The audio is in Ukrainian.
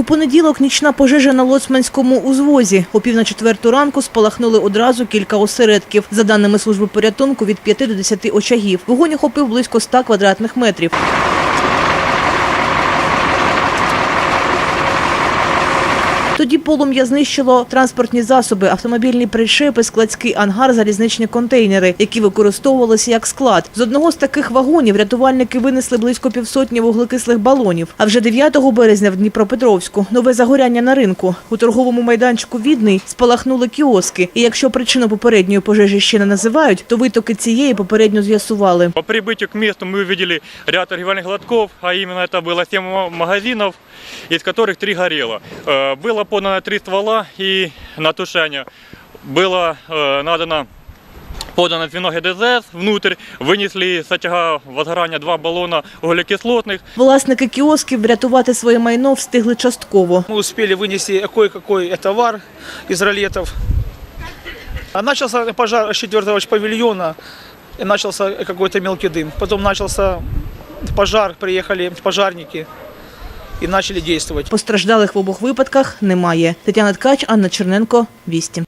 У понеділок нічна пожежа на Лоцманському узвозі. О пів на четверту ранку спалахнули одразу кілька осередків. За даними служби порятунку, від 5 до 10 очагів. Вогонь охопив близько 100 квадратних метрів. Тоді полум'я знищило транспортні засоби, автомобільні причепи, складський ангар, залізничні контейнери, які використовувалися як склад. З одного з таких вагонів рятувальники винесли близько півсотні вуглекислих балонів. А вже 9 березня в Дніпропетровську нове загоряння на ринку. У торговому майданчику Відний спалахнули кіоски. І якщо причину попередньої пожежі ще не називають, то витоки цієї попередньо з'ясували. По прибытию к месту мы увидели ряд торгівельных лотков, а именно это было 7 ма- магазинов, из которых 3 горело. Э, Было подано 3 ствола и на тушение. Было э, надано подано звено ГДЗ внутрь, вынесли с очага возгорания два баллона углекислотных. Власники кіосків врятувати своє майно встигли частково. Мы успели вынести кое-какой товар из ролетов. А начался пожар с четвертого павильона, и начался какой-то мелкий дым. Потом начался пожар, приехали пожарники и почали діяти. Постраждалих в обох випадках немає. Тетяна Ткач, Анна Черненко, Вісті.